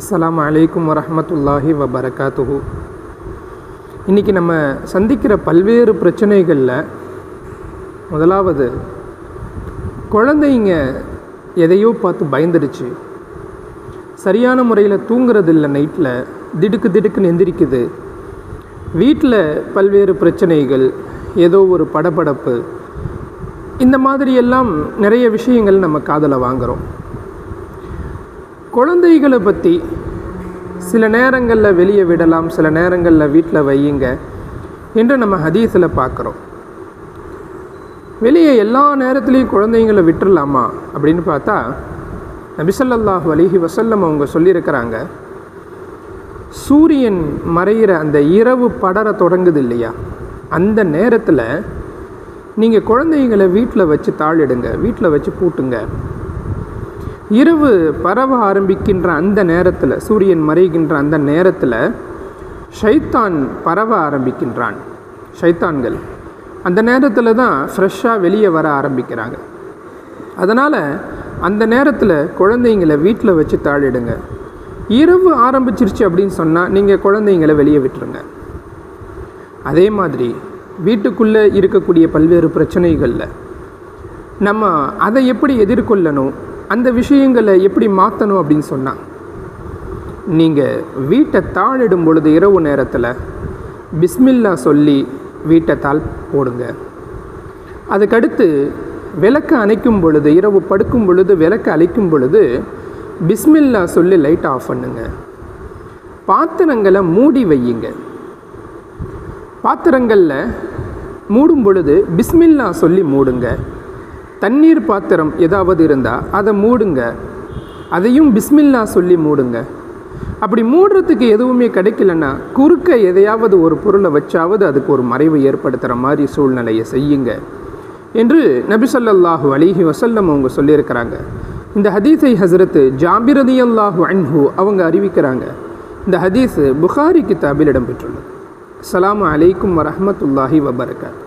அஸ்லாம் அலைக்கும் வரமத்துல்லாஹி வபரகாத்துஹு. இன்றைக்கி நம்ம சந்திக்கிற பல்வேறு பிரச்சனைகளில் முதலாவது குழந்தைங்க எதையோ பார்த்து பயந்துடுச்சு. சரியான முறையில் தூங்குறதில்ல நைட்டில் திடுக்கு திடுக்குன்னு எந்திரிக்குது. வீட்டில் பல்வேறு பிரச்சனைகள் ஏதோ ஒரு படபடப்பு. இந்த மாதிரியெல்லாம் நிறைய விஷயங்கள் நம்ம காதில் வாங்குகிறோம் குழந்தைகளை பற்றி சில நேரங்களில் வெளியே விடலாம் சில நேரங்களில் வீட்டில் வையுங்க என்று நம்ம ஹதீஸில் பார்க்குறோம். வெளியே எல்லா நேரத்துலேயும் குழந்தைங்களை விட்டுடலாமா அப்படின்னு பார்த்தா நபிசல்லாஹ் அலிஹி வசல்லம் அவங்க சொல்லியிருக்கிறாங்க சூரியன் மறையிற அந்த இரவு படர தொடங்குது இல்லையா? அந்த நேரத்தில் நீங்கள் குழந்தைங்களை வீட்டில் வச்சு தாளிடுங்க வீட்டில் வச்சு பூட்டுங்க இரவு பரவ ஆரம்பிக்கின்ற அந்த நேரத்தில் சூரியன் மறைகின்ற அந்த நேரத்தில் ஷைத்தான் பரவ ஆரம்பிக்கின்றான். ஷைத்தான்கள் அந்த நேரத்தில் தான் ஃப்ரெஷ்ஷாக வெளியே வர ஆரம்பிக்கிறாங்க. அதனால் அந்த நேரத்தில் குழந்தைங்களை வீட்டில் வச்சு தாளிடுங்க. இரவு ஆரம்பிச்சிருச்சு அப்படின்னு சொன்னால் நீங்கள் குழந்தைங்களை வெளியே விட்டுருங்க. அதே மாதிரி வீட்டுக்குள்ளே இருக்கக்கூடிய பல்வேறு பிரச்சனைகளில் நம்ம அதை எப்படி எதிர்கொள்ளணும்? அந்த விஷயங்களை எப்படி மாற்றணும் அப்படின்னு சொன்னால் நீங்கள் வீட்டை தாளிடும் பொழுது இரவு நேரத்தில் பிஸ்மில்லா சொல்லி வீட்டை தாள் போடுங்க. அதுக்கடுத்து விளக்கு அணைக்கும் பொழுது இரவு படுக்கும் பொழுது விளக்கு அழைக்கும் பொழுது பிஸ்மில்லா சொல்லி லைட் ஆஃப் பண்ணுங்க. பாத்திரங்களை மூடி வையுங்க. பாத்திரங்களில் மூடும் பொழுது பிஸ்மில்லா சொல்லி மூடுங்க. தண்ணீர் பாத்திரம் ஏதாவது இருந்தால் அதை மூடுங்க. அதையும் பிஸ்மில்லா சொல்லி மூடுங்க. அப்படி மூடுறதுக்கு எதுவுமே கிடைக்கலன்னா குறுக்க எதையாவது ஒரு பொருளை வச்சாவது அதுக்கு ஒரு மறைவு ஏற்படுத்துகிற மாதிரி சூழ்நிலையை செய்யுங்க என்று நபி ஸல்லல்லாஹு அலிஹி வசல்லம் அவங்க சொல்லியிருக்கிறாங்க. இந்த ஹதீஸை ஹசரத்து ஜாபிரதி அல்லாஹு அன்ஹு அவங்க அறிவிக்கிறாங்க. இந்த ஹதீஸ் புகாரி கித்தாபில் இடம்பெற்றுள்ளது. அஸ்ஸலாமு அலைக்கும் வரமத்துல்லாஹி வபரகாத்.